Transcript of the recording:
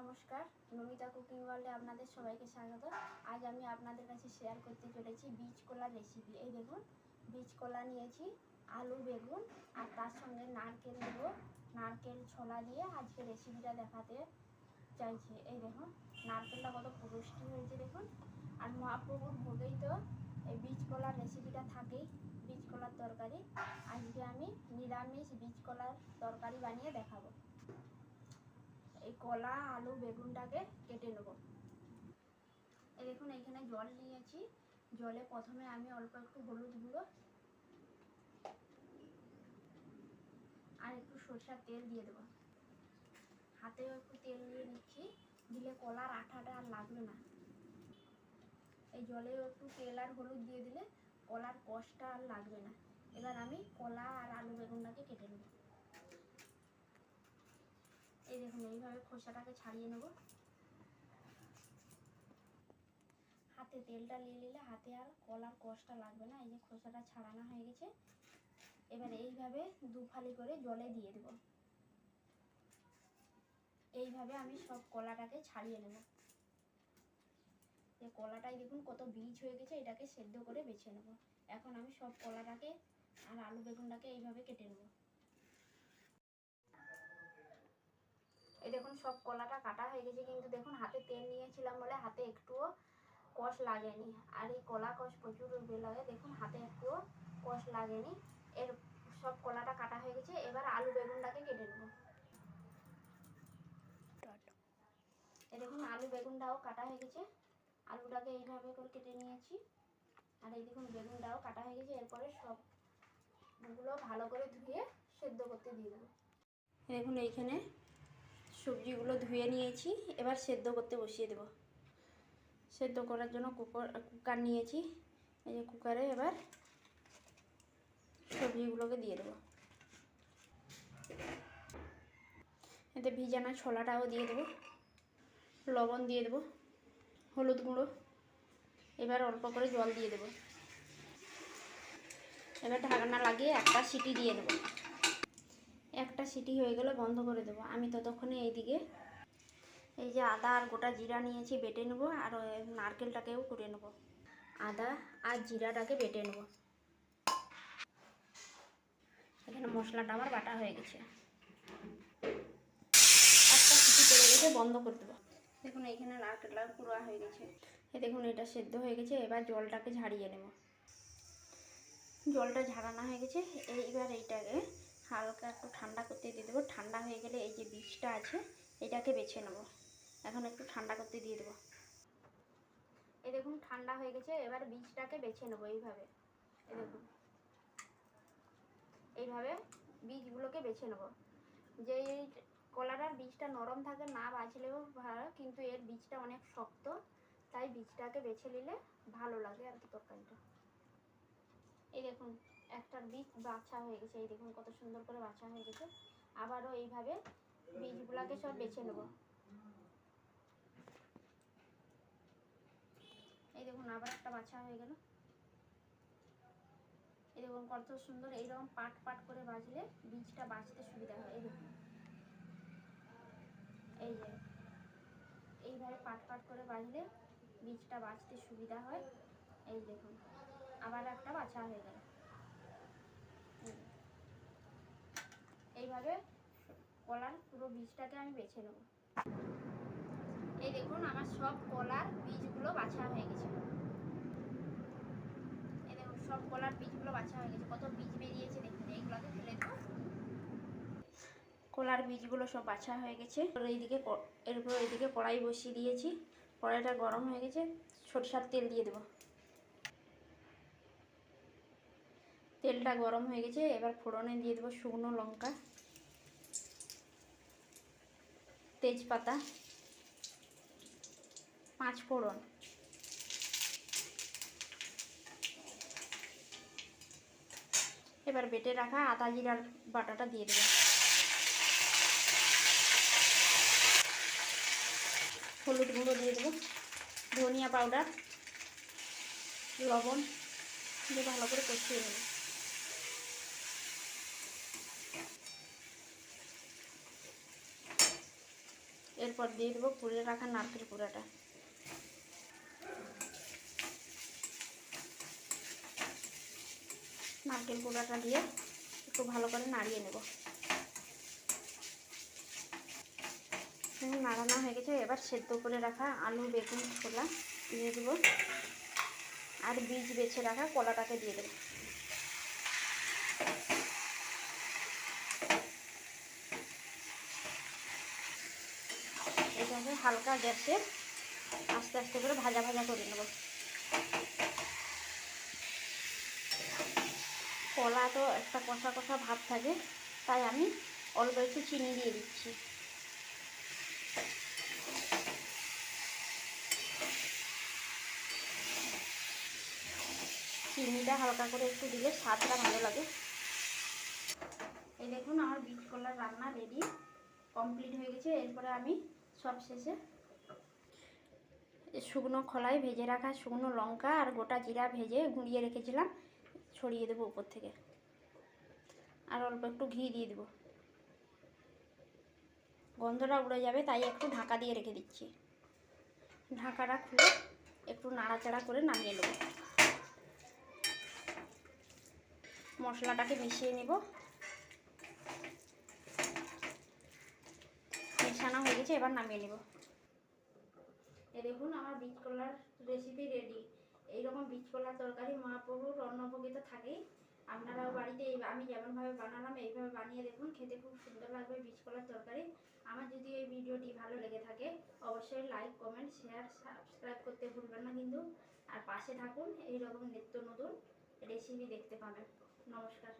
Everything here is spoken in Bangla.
নমস্কার, নমিতা কুকিং ওয়ার্ল্ডে আপনাদের সবাইকে স্বাগত। আজ আমি আপনাদের কাছে শেয়ার করতে চলেছি বীজ কলার রেসিপি এই দেখুন, বীজ কলা নিয়েছি, আলু, বেগুন, আর তার সঙ্গে নারকেল দেবো। নারকেল ছোলা দিয়ে আজকে রেসিপিটা দেখাতে চাইছি। এই দেখুন, নারকেলটা কত পুরুষ্টি হয়েছে দেখুন। আর মহাপ্রভুর ভোগেই তো এই বীজ কলার রেসিপিটা থাকেই, বীজ কলার তরকারি। আজকে আমি নিরামিষ বীজ কলার তরকারি বানিয়ে দেখাবো। এই কলা, আলু, বেগুনটাকে কেটে নেব। এই দেখুন, এখানে জল নিয়েছি। জলে প্রথমে আমি অল্প একটু হলুদ গুঁড়ো আর একটু সরষার তেল দিয়ে দেবো। হাতেও একটু তেল দিয়ে নিচ্ছি। দিলে কলার আঠাটা আর লাগবে না। এই জলেও একটু তেল আর হলুদ দিয়ে দিলে কলার কষটা আর লাগবে না। এবার আমি কলা আর আলু, বেগুনটাকে কেটে নেব। এই দেখুন, এইভাবে খোসাটাকে ছাড়িয়ে নেব। হাতে তেলটা নিয়ে নিলে হাতে আর কলার কষটা লাগবে না, এই যে খোসাটা ছাড়ানো হয়ে গেছে। এবার এইভাবে দু ফালি করে জলে দিয়ে দেব। এইভাবে আমি সব কলাটাকে ছাড়িয়ে নেব। এই কলাটাই দেখুন কত বীজ হয়ে গেছে, এটাকে সেদ্ধ করে বেছে নেব। এখন আমি সব কলাটাকে আর আলু বেগুনটাকে এইভাবে কেটে নেব। দেখুন, সব কলাটা কাটা হয়ে গেছে, কিন্তু দেখুন, হাতে তেল নিয়েছিলাম বলে হাতে একটুও কষ লাগেনি। আর এই কলা কষ প্রচুর লাগে দেখুন, হাতে একটুও কষ লাগেনি। এর সব কলাটা কাটা হয়ে গেছে, এবার আলু বেগুনটাকে কেটে নেব। এই দেখুন, আলু বেগুনটাও কাটা হয়ে গেছে। আলুটাকে এইভাবে করে কেটে নিয়েছি। আর এই দেখুন, বেগুনটাও কাটা হয়ে গেছে, এরপরে সবগুলো ভালো করে ধুয়ে সেদ্ধ করতে দিয়ে দেবো। দেখুন, এইখানে সবজিগুলো ধুয়ে নিয়েছি, এবার সেদ্ধ করতে বসিয়ে দেব। সেদ্ধ করার জন্য কুকার কুকার নিয়েছি, এই যে কুকারে এবার সবজিগুলোকে দিয়ে দেবো। এতে ভিজানো ছোলাটাও দিয়ে দেবো, লবণ দিয়ে দেবো, হলুদ গুঁড়ো, এবার অল্প করে জল দিয়ে দেবো। এবার ঢাকনা লাগিয়ে একটা সিটি দিয়ে দেবো। একটা সিটি হয়ে গেলে, বন্ধ করে দেবো। আমি ততক্ষণে এইদিকে এই যে আদা আর গোটা জিরা নিয়েছি, বেটে নেব আর নারকেলটাকেও করে নেব। আদা আর জিরাটাকে বেটে নেব। এখানে মশলাটা আমার বাটা হয়ে গেছে। একটা সিটি করে গেছে, বন্ধ করে দেবো। দেখুন, এইখানে নারকেলটা পুরো হয়ে গেছে। এ দেখুন, এটা সেদ্ধ হয়ে গেছে, এবার জলটাকে ঝাড়িয়ে নেব। জলটা ঝাড়ানো হয়ে গেছে, এইবার এইটাকে হালকা একটু ঠান্ডা করতে দিয়ে দেবো। ঠান্ডা হয়ে গেলে এই যে বীজটা আছে, এটাকে বেছে নেব। এখন একটু ঠান্ডা করতে দিয়ে দেবো। এই দেখুন, ঠান্ডা হয়ে গেছে, এবার বীজটাকে বেছে নেব এইভাবে। এই দেখুন, এইভাবে বীজগুলোকে বেছে নেব। যে কলাটার বীজটা নরম থাকে, না বাছলেও ভালো, কিন্তু এর বীজটা অনেক শক্ত, তাই বীজটাকে বেছে নিলে ভালো লাগে আর কি তরকারিটা। এই দেখুন একটার বীজ বাছা হয়ে গেছে। এই দেখুন কত সুন্দর করে বাছা হয়ে গেছে। আবারও এইভাবে বীজগুলোকে সব বেছে নেব। এই দেখুন আবার একটা বাছা হয়ে গেল। এই দেখুন কত সুন্দর এইরকম পাট পাট করে বাজলে বীজটা বাছতে সুবিধা হয়। এই দেখুন। এই যে, এইভাবে পাট পাট করে বাজলে বীজটা বাছতে সুবিধা হয়। এই দেখুন, আবার একটা বাছা হয়ে গেল। এইভাবে কলার পুরো বীজটাকে আমি বেছে নেব। এই দেখুন, আমার সব কলার বীজগুলো বাছা হয়ে গেছে। এই দেখুন, সব কলার বীজগুলো বাছা হয়ে গেছে। কত বীজ বেরিয়েছে দেখুন, এইগুলোকে ফেলে দেবো। কলার বীজগুলো সব বাছা হয়ে গেছে। এইদিকে এরপর এইদিকে কড়াই বসিয়ে দিয়েছি। কড়াইটা গরম হয়ে গেছে। সরষার তেল দিয়ে দেবো। তেলটা গরম হয়ে গেছে। এবার ফোড়নে দিয়ে দেবো শুকনো লঙ্কা। তেজপাতা, পাঁচ ফোড়ন। এবার বেটে রাখা আদা জিরার বাটাটা দিয়ে দেবো। হলুদ গুঁড়ো দিয়ে দেবো। ধনিয়া পাউডার, লবণ দিয়ে ভালো করে কষিয়ে নেব। এরপর দিয়ে দেবো কুড়ে রাখা নারকেল কুড়াটা। নারকেল কুড়াটা দিয়ে একটু ভালো করে নাড়িয়ে নেব। নাড়ানো হয়ে গেছে, এবার সেদ্ধ করে রাখা আলু, বেগুন, ছোলা দিয়ে দেবো। আর বীজ বেছে রাখা কলাটাকে দিয়ে দেবো। এটাকে হালকা গ্যাসে আস্তে আস্তে করে ভাজা ভাজা করে নেব। কলা তো একটা কষা কষা ভাব থাকে, তাই আমি অল্প একটু চিনি দিয়ে দিচ্ছি। চিনিটা হালকা করে একটু দিলে স্বাদটা ভালো লাগে। এই দেখুন, আমার বীজ কলার রান্না রেডি কমপ্লিট হয়ে গেছে। এরপরে আমি সব শেষে? শুকনো খোলায় ভেজে রাখা শুকনো লঙ্কা আর গোটা জিরা ভেজে গুঁড়িয়ে রেখেছিলাম, ছড়িয়ে দেবো উপর থেকে। আর অল্প একটু ঘি দিয়ে দেবো। গন্ধটা উড়ে যাবে, তাই একটু ঢাকা দিয়ে রেখে দিচ্ছি। ঢাকাটা খুলে একটু নাড়াচাড়া করে নামিয়ে নেব। মশলাটাকে মিশিয়ে নেব। মেশানো হয়ে গেছে, এবার নামিয়ে নেব। দেখুন, আমার বীজ কলার রেসিপি রেডি এইরকম বীজ কলার তরকারি মহাপ্রভুর অন্নভোগে তো থাকেই। আপনারাও বাড়িতে এই আমি যেমনভাবে বানালাম, এইভাবে বানিয়ে দেখুন, খেতে খুব সুন্দর লাগবে বীজ কলার তরকারি। আমার যদি এই ভিডিওটি ভালো লেগে থাকে, অবশ্যই লাইক কমেন্ট শেয়ার সাবস্ক্রাইব করতে ভুলবেন না কিন্তু। আর পাশে থাকুন, এইরকম নিত্য নতুন রেসিপি দেখতে পাবেন। নমস্কার।